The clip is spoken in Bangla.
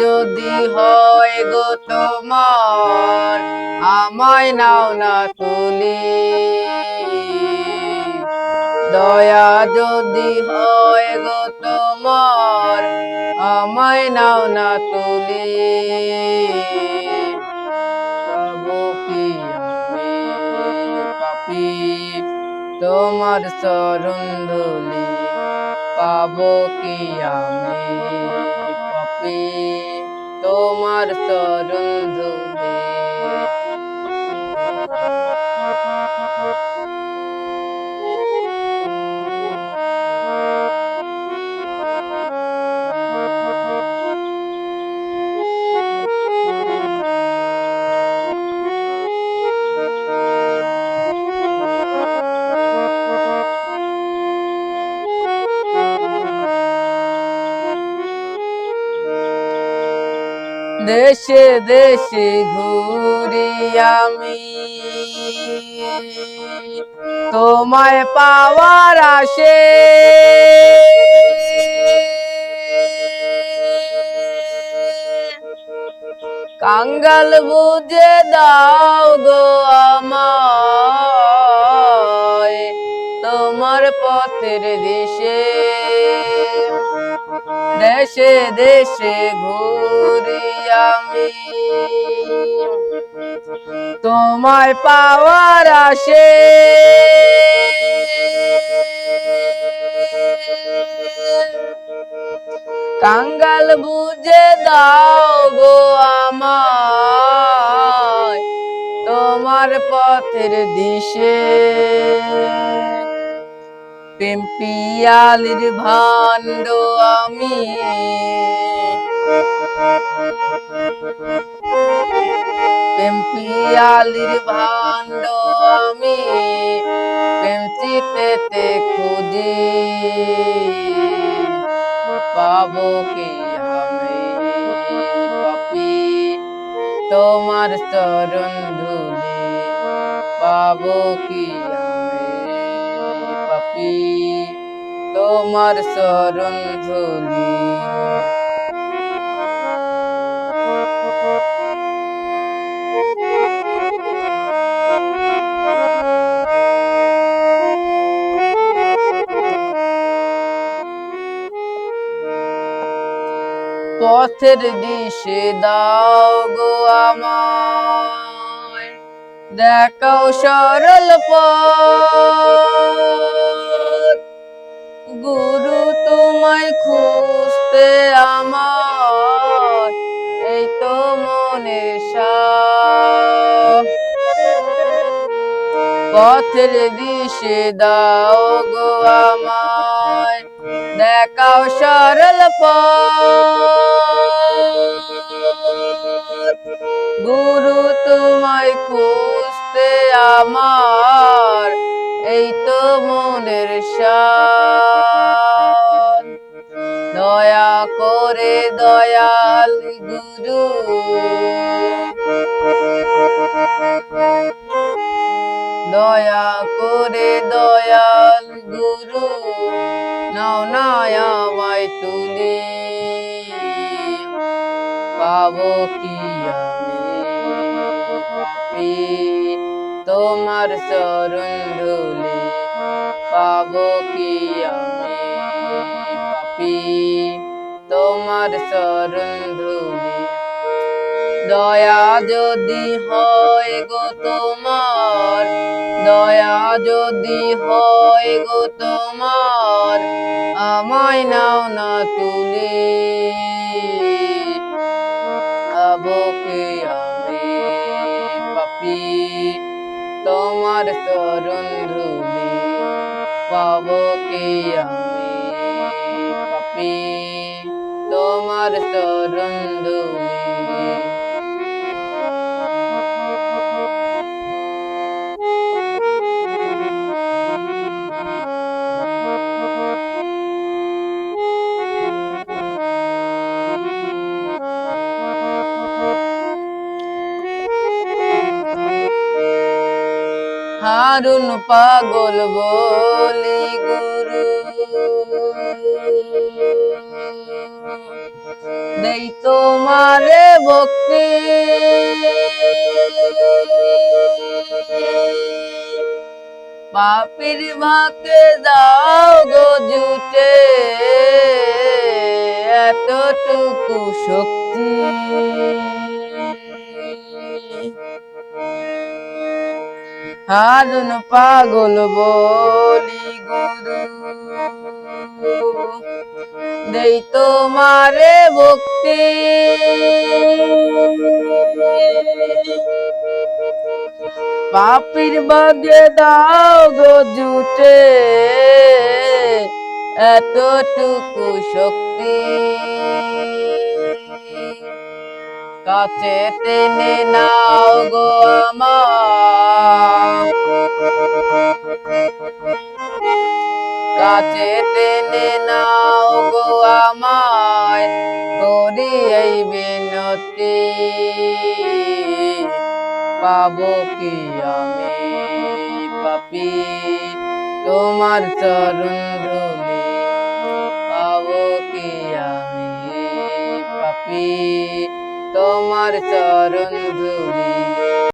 যদি হয় গো তোমার, আমায় নাও না তুলি। দয়া যদি হয় গো তোমার, আমায় নাও না তুলি। তোমার চরণ ধুলি, পাবো কি আমি? পাপি তোমার চরণ ধুলি দেশে দেশে ঘুরি আমি। তোমায় পাওয়ার আসে কাঙ্গাল বুঝে দাও গো আমায়, তোমার পথের দিশে। দেশে দেশে ঘুরি আমি। তোমায় পাওয়ার আসে কাঙ্গাল বুঝে দাও গো আমায়। তোমার পথের দিশে। প্রেম পিয়ালির ভাণ্ড আমি। প্রেম পিয়ালির ভাণ্ড আমি প্রেম চিতেতে খুঁজি। পাবো কি আমি পাপি? তোমার চরণ ধুলি, পাবো কি আমি পাপি? তোমার চরণ ধুলি পথের দিশে দাও গো আমায়। দেখাও সরল পথ। গুরু তোমায় খুঁজতে আমার এই তো মনে পথের দিশে দাও গো আমায় দেখাও সরল গুরু তোমায় খুঁজতে আমার এই তো মনের দয়া করে দয়াল গুরু দয়া করে দয়াল গুরু, নাও না আমায় তুলি। পাবো কি আমি? তোমার চরণ ধুলি, পাবো কি আমি? পাপি তোমার চরণ ধুলি দয়া যদি হয় গো তোমার, দয়া যদি হয় গো তোমার, আমায় নাও না তুলি। আবকে আমি পাপি, তোমার চরণ ধুলি। পাবো কি আমি পাপি, তোমার চরণ ধুলি। দারুণ পাগল বলে গুরু। দেই তোমারে ভক্তি। পাপের ভাকে দাও গো জুটে এতটুকু শক্তি। হারুন পাগল বলি গুরু। দেই তোমারে ভক্তি। পাপির বাগে দাও গো জুটে। এতটুকু শক্তি। কাছে টেনে নাও গো আমার। কাছে টেনে নাও গো আমায় করি এই বিনতি। পাবো কি আমি পাপি? তোমার চরণ ধুলি, পাবো কি আমি পাপি? তোমার চরণ ধুলি।